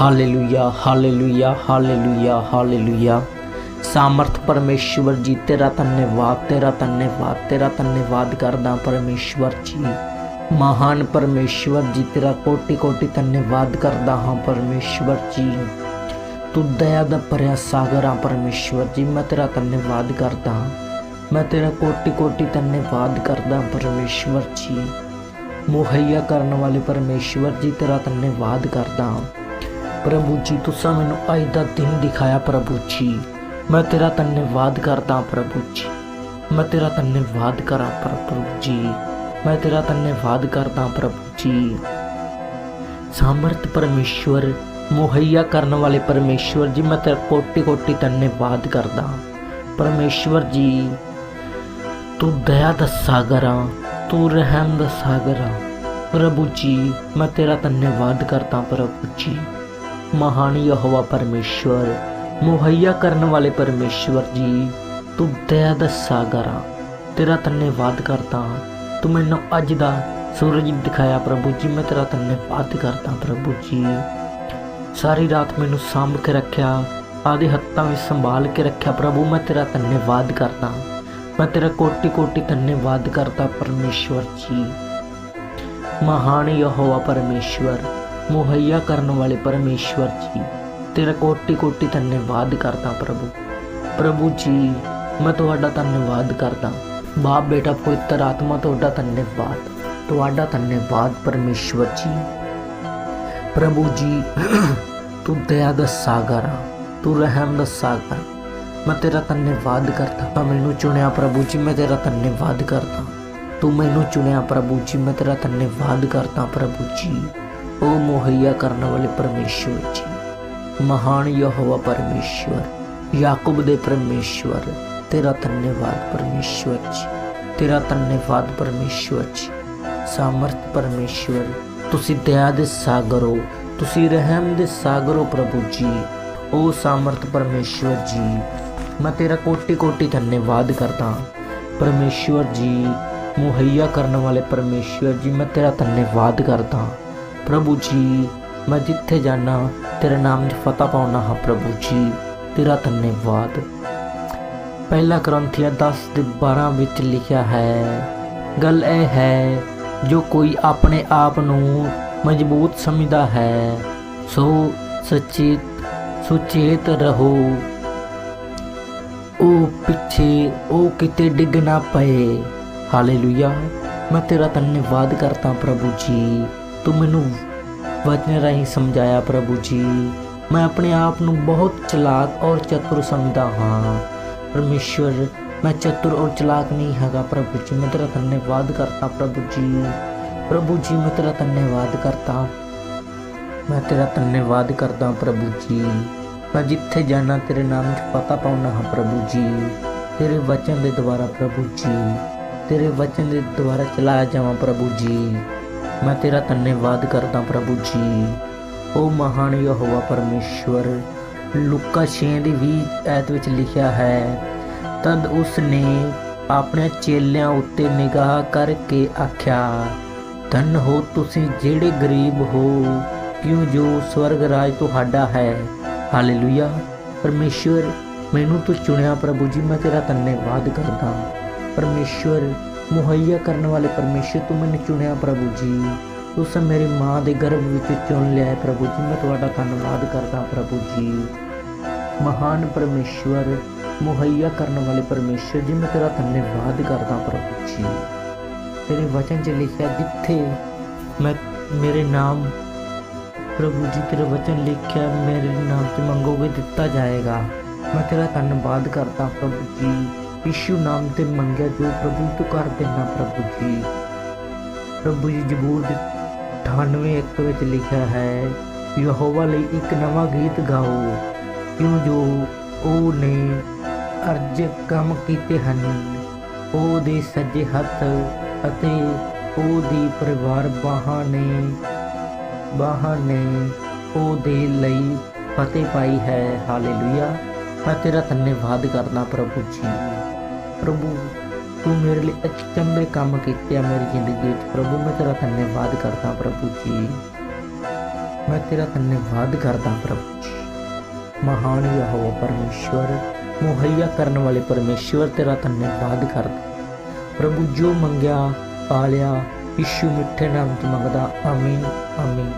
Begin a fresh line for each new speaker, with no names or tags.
Hallelujah hallelujah hallelujah hallelujah ਸਾਮਰਥ ਪਰਮੇਸ਼ਵਰ ਜੀ ਤੇਰਾ ਧੰਨਵਾਦ ਤੇਰਾ ਧੰਨਵਾਦ ਤੇਰਾ ਧੰਨਵਾਦ ਕਰਦਾ ਪਰਮੇਸ਼ਵਰ ਜੀ ਮਹਾਨ ਪਰਮੇਸ਼ਵਰ ਜੀ ਤੇਰਾ ਕੋਟੀ ਕੋਟੀ ਧੰਨਵਾਦ ਕਰਦਾ ਹਾਂ ਪਰਮੇਸ਼ਵਰ ਜੀ ਤੂੰ ਦਇਆ ਦਾ ਭਰਿਆ ਸਾਗਰ ਆ ਪਰਮੇਸ਼ਵਰ ਜੀ ਮੈਂ ਤੇਰਾ ਧੰਨਵਾਦ ਕਰਦਾ ਹਾਂ ਮੈਂ ਤੇਰਾ ਕੋਟੀ ਕੋਟੀ ਧੰਨਵਾਦ ਕਰਦਾ ਪਰਮੇਸ਼ਵਰ ਜੀ ਮੁਹੱਈਆ ਕਰਨ ਵਾਲੇ ਪਰਮੇਸ਼ਵਰ ਜੀ ਤੇਰਾ ਧੰਨਵਾਦ ਕਰਦਾ ਹਾਂ ਪ੍ਰਭੂ ਜੀ, ਤੁਸੀਂ ਮੈਨੂੰ ਅੱਜ ਦਾ ਦਿਨ ਦਿਖਾਇਆ ਪ੍ਰਭੂ ਜੀ। ਮੈਂ ਤੇਰਾ ਧੰਨਵਾਦ ਕਰਦਾ ਪ੍ਰਭੂ ਜੀ। ਮੈਂ ਤੇਰਾ ਧੰਨਵਾਦ ਕਰਾਂ ਪ੍ਰਭੂ ਜੀ। ਮੈਂ ਤੇਰਾ ਧੰਨਵਾਦ ਕਰਦਾ ਪ੍ਰਭੂ ਜੀ। ਸਮਰਥ ਪਰਮੇਸ਼ਵਰ, ਮੁਹੱਈਆ ਕਰਨ ਵਾਲੇ ਪਰਮੇਸ਼ਵਰ ਜੀ, ਮੈਂ ਤੇਰਾ ਕੋਟੀ ਕੋਟੀ ਧੰਨਵਾਦ ਕਰਦਾ। ਪਰਮੇਸ਼ਵਰ ਜੀ, ਤੂੰ ਦਇਆ ਦਾ ਸਾਗਰ ਆ, ਤੂੰ ਰਹਿਮ ਦਾ ਸਾਗਰ ਆ। ਪ੍ਰਭੂ ਜੀ, ਮੈਂ ਤੇਰਾ ਧੰਨਵਾਦ ਕਰਦਾ ਪ੍ਰਭੂ ਜੀ। ਮਹਾਨ ਯਹੋਵਾ ਪਰਮੇਸ਼ਵਰ, ਮੁਹੱਈਆ ਕਰਨ ਵਾਲੇ ਪਰਮੇਸ਼ਵਰ ਜੀ, ਤੂੰ ਦਇਆ ਦਾ ਸਾਗਰ ਆ। ਤੇਰਾ ਧੰਨਵਾਦ ਕਰਦਾ ਤੂੰ ਮੈਨੂੰ ਅੱਜ ਦਾ ਸੂਰਜ ਦਿਖਾਇਆ ਪ੍ਰਭੂ ਜੀ, ਮੈਂ ਤੇਰਾ ਧੰਨਵਾਦ ਕਰਦਾ ਪ੍ਰਭੂ ਜੀ। ਸਾਰੀ ਰਾਤ ਮੈਨੂੰ ਸਾਂਭ ਕੇ ਰੱਖਿਆ ਆਦੇ ਹੱਥਾਂ ਵਿੱਚ ਸੰਭਾਲ ਕੇ ਰੱਖਿਆ ਪ੍ਰਭੂ, ਮੈਂ ਤੇਰਾ ਧੰਨਵਾਦ ਕਰਦਾ ਮੈਂ ਤੇਰਾ ਕੋਟੀ ਕੋਟੀ ਧੰਨਵਾਦ ਕਰਦਾ ਪਰਮੇਸ਼ਵਰ ਜੀ। ਮਹਾਨ ਯਹੋਵਾ ਪਰਮੇਸ਼ਵਰ ਮੁਹੱਈਆ ਕਰਨ ਵਾਲੇ ਪਰਮੇਸ਼ਵਰ ਜੀ, ਤੇਰਾ ਕੋਟੀ ਕੋਟੀ ਧੰਨਵਾਦ ਕਰਦਾ ਪ੍ਰਭੂ। ਪ੍ਰਭੂ ਜੀ, ਮੈਂ ਤੁਹਾਡਾ ਧੰਨਵਾਦ ਕਰਦਾ। ਬਾਪ ਬੇਟਾ ਪਵਿੱਤਰ ਆਤਮਾ, ਤੁਹਾਡਾ ਧੰਨਵਾਦ। ਤੁਹਾਡਾ ਧੰਨਵਾਦ ਪਰਮੇਸ਼ਵਰ ਜੀ। ਪ੍ਰਭੂ ਜੀ, ਤੂੰ ਦਇਆ ਦਾ ਸਾਗਰ ਆ, ਤੂੰ ਰਹਿਮ ਦਾ ਸਾਗਰ। ਮੈਂ ਤੇਰਾ ਧੰਨਵਾਦ ਕਰਦਾ। ਤਾਂ ਮੈਨੂੰ ਚੁਣਿਆ ਪ੍ਰਭੂ ਜੀ, ਮੈਂ ਤੇਰਾ ਧੰਨਵਾਦ ਕਰਦਾ। ਤੂੰ ਮੈਨੂੰ ਚੁਣਿਆ ਪ੍ਰਭੂ ਜੀ, ਮੈਂ ਤੇਰਾ ਧੰਨਵਾਦ ਕਰਦਾ ਪ੍ਰਭੂ ਜੀ। ਉਹ ਮੁਹੱਈਆ ਕਰਨ ਵਾਲੇ ਪਰਮੇਸ਼ਵਰ ਜੀ। ਮਹਾਨ ਯਹੋਵਾ ਪਰਮੇਸ਼ਵਰ ਯਾਕੂਬ ਦੇ ਪਰਮੇਸ਼ਵਰ ਤੇਰਾ ਧੰਨਵਾਦ ਪਰਮੇਸ਼ਵਰ ਜੀ। ਤੇਰਾ ਧੰਨਵਾਦ ਪਰਮੇਸ਼ਵਰ ਜੀ। ਸਾਮਰਥ ਪਰਮੇਸ਼ਵਰ ਤੁਸੀਂ ਦਇਆ ਦੇ ਸਾਗਰ ਹੋ, ਤੁਸੀਂ ਰਹਿਮ ਦੇ ਸਾਗਰ ਹੋ ਪ੍ਰਭੂ ਜੀ। ਓ ਸਾਮਰਥ ਪਰਮੇਸ਼ਵਰ ਜੀ, ਮੈਂ ਤੇਰਾ ਕੋਟੀ ਕੋਟੀ ਧੰਨਵਾਦ ਕਰਦਾ ਪਰਮੇਸ਼ਵਰ ਜੀ, ਮੁਹੱਈਆ ਕਰਨ ਵਾਲੇ ਪਰਮੇਸ਼ਵਰ ਜੀ, ਮੈਂ ਤੇਰਾ ਧੰਨਵਾਦ ਕਰਦਾ ਪ੍ਰਭੂ ਜੀ, ਮੈਂ ਜਿੱਥੇ ਜਾਣਾ ਤੇਰੇ ਨਾਮ 'ਚ ਫਤਹ ਪਾਉਣਾ ਹਾਂ ਪ੍ਰਭੂ ਜੀ, ਤੇਰਾ ਧੰਨਵਾਦ। ਪਹਿਲਾ ਕਰੰਥੀਆ 10 ਦੇ 12 ਵਿੱਚ ਲਿਖਿਆ ਹੈ, ਗੱਲ ਇਹ ਹੈ, ਜੋ ਕੋਈ ਆਪਣੇ ਆਪ ਨੂੰ ਮਜ਼ਬੂਤ ਸਮਝਦਾ ਹੈ, ਸੋ ਸਚੇਤ, ਸੁਚੇਤ ਰਹੋ। ਉਹ ਪਿੱਛੇ, ਉਹ ਕਿਤੇ ਡਿੱਗ ਨਾ ਪਏ। ਹਾਲੇਲੂਇਆ, ਮੈਂ ਤੇਰਾ ਧੰਨਵਾਦ ਕਰਦਾ ਪ੍ਰਭੂ ਜੀ। ਤੂੰ ਮੈਨੂੰ ਵਚਨ ਰਾਹੀਂ ਸਮਝਾਇਆ ਪ੍ਰਭੂ ਜੀ। ਮੈਂ ਆਪਣੇ ਆਪ ਨੂੰ ਬਹੁਤ ਚਲਾਕ ਔਰ ਚਤੁਰ ਸਮਝਦਾ ਹਾਂ। ਪਰਮੇਸ਼ਵਰ, ਮੈਂ ਚਤੁਰ ਔਰ ਚਲਾਕ ਨਹੀਂ ਹੈਗਾ ਪ੍ਰਭੂ ਜੀ। ਮੈਂ ਤੇਰਾ ਧੰਨਵਾਦ ਕਰਦਾ ਪ੍ਰਭੂ ਜੀ। ਪ੍ਰਭੂ ਜੀ, ਮੈਂ ਤੇਰਾ ਧੰਨਵਾਦ ਕਰਦਾ। ਮੈਂ ਤੇਰਾ ਧੰਨਵਾਦ ਕਰਦਾ ਪ੍ਰਭੂ ਜੀ। ਮੈਂ ਜਿੱਥੇ ਜਾਣਾ ਤੇਰੇ ਨਾਮ 'ਚ ਪਤਾ ਪਾਉਣਾ ਹਾਂ ਪ੍ਰਭੂ ਜੀ। ਤੇਰੇ ਵਚਨ ਦੇ ਦੁਆਰਾ ਪ੍ਰਭੂ ਜੀ। ਤੇਰੇ ਵਚਨ ਦੇ ਦੁਆਰਾ ਚਲਾਇਆ ਜਾਵਾਂ ਪ੍ਰਭੂ ਜੀ। ਮੈਂ ਤੇਰਾ ਧੰਨਵਾਦ ਕਰਦਾ ਪ੍ਰਭੂ ਜੀ। ਓ ਮਹਾਨ ਯਹੋਵਾ ਪਰਮੇਸ਼ਵਰ, ਲੁਕਾ 6 ਦੀ 20 ਐਤ ਵਿੱਚ ਲਿਖਿਆ ਹੈ, ਤਦ ਉਸ ਨੇ ਆਪਣੇ ਚੇਲਿਆਂ ਉੱਤੇ ਨਿਗਾਹ ਕਰਕੇ ਆਖਿਆ, ਧੰਨ ਹੋ ਤੁਸੀਂ ਜਿਹੜੇ ਗਰੀਬ ਹੋ, ਕਿਉਂ ਜੋ ਸਵਰਗ ਰਾਜ ਤੁਹਾਡਾ ਹੈ? ਹਾਲੇਲੂਇਆ। ਪਰਮੇਸ਼ਵਰ, ਮੈਨੂੰ ਤੂੰ ਚੁਣਿਆ ਪ੍ਰਭੂ ਜੀ, ਮੈਂ ਤੇਰਾ ਧੰਨਵਾਦ ਕਰਦਾ। ਪਰਮੇਸ਼ਵਰ ਮੁਹੱਈਆ ਕਰਨ ਵਾਲੇ ਪਰਮੇਸ਼ਵਰ ਤੂੰ ਮੈਨੂੰ ਚੁਣਿਆ ਪ੍ਰਭੂ ਜੀ। ਉਸ ਮੇਰੀ ਮਾਂ ਦੇ ਗਰਭ ਵਿੱਚ ਚੁਣ ਲਿਆ ਹੈ ਪ੍ਰਭੂ ਜੀ। ਮੈਂ ਤੁਹਾਡਾ ਧੰਨਵਾਦ ਕਰਦਾ ਪ੍ਰਭੂ ਜੀ। ਮਹਾਨ ਪਰਮੇਸ਼ਵਰ, ਮੁਹੱਈਆ ਕਰਨ ਵਾਲੇ ਪਰਮੇਸ਼ਵਰ ਜੀ, ਮੈਂ ਤੇਰਾ ਧੰਨਵਾਦ ਕਰਦਾ ਪ੍ਰਭੂ ਜੀ। ਤੇਰੇ ਵਚਨ 'ਚ ਲਿਖਿਆ, ਜਿੱਥੇ ਮੈਂ ਮੇਰੇ ਨਾਮ, ਪ੍ਰਭੂ ਜੀ, ਤੇਰੇ ਵਚਨ ਲਿਖਿਆ, ਮੇਰੇ ਨਾਮ ਤੇ ਮੰਗੋਗੇ ਦਿੱਤਾ ਜਾਏਗਾ। ਮੈਂ ਤੇਰਾ ਧੰਨਵਾਦ ਕਰਦਾ ਪ੍ਰਭੂ ਜੀ। ਯਿਸੂ ਨਾਮ ਤੇ ਮੰਗਿਆ ਜੋ ਪ੍ਰਭੂ ਤੂੰ ਕਰ ਦੇਣਾ ਪ੍ਰਭੂ ਜੀ। ਪ੍ਰਭੂ ਜੀ ਜ਼ਬੂਰ ਦੇ 98 ਇੱਕ ਵਿੱਚ ਲਿਖਿਆ ਹੈ, ਯਹੋਵਾ ਲਈ ਇੱਕ ਨਵਾਂ ਗੀਤ ਗਾਓ, ਕਿਉਂ ਜੋ ਉਹ ਨੇ ਅਰਜ ਕੰਮ ਕੀਤੇ ਹਨ। ਉਹ ਦੇ ਸੱਜੇ ਹੱਥ ਅਤੇ ਉਹ ਦੀ ਪਰਿਵਾਰ ਬਾਹਾਂ ਨੇ ਬਾਹਾਂ ਨੇ ਉਹਦੇ ਲਈ ਫਤਿਹ ਪਾਈ ਹੈ। ਹਾਲੇਲੂਇਆ। ਮੈਂ ਤੇਰਾ ਧੰਨਵਾਦ ਕਰਦਾ ਪ੍ਰਭੂ ਜੀ। ਪ੍ਰਭੂ, ਤੂੰ ਮੇਰੇ ਲਈ ਅਚੰਭੇ ਕੰਮ ਕੀਤੇ ਆ ਮੇਰੀ ਜ਼ਿੰਦਗੀ ਵਿੱਚ। ਪ੍ਰਭੂ, ਮੈਂ ਤੇਰਾ ਧੰਨਵਾਦ ਕਰਦਾ ਪ੍ਰਭੂ ਜੀ। ਮੈਂ ਤੇਰਾ ਧੰਨਵਾਦ ਕਰਦਾ ਪ੍ਰਭੂ ਜੀ। ਮਹਾਨ ਯਹੋਵਾ ਪਰਮੇਸ਼ਵਰ, ਮੁਹੱਈਆ ਕਰਨ ਵਾਲੇ ਪਰਮੇਸ਼ਵਰ ਤੇਰਾ ਧੰਨਵਾਦ ਕਰਦਾ। ਪ੍ਰਭੂ, ਜੋ ਮੰਗਿਆ, ਪਾਲਿਆ ਯਿਸੂ ਮਿੱਠੇ ਨਾਮ ਤੋਂ ਮੰਗਦਾ, ਆਮੀਨ ਆਮੀਨ।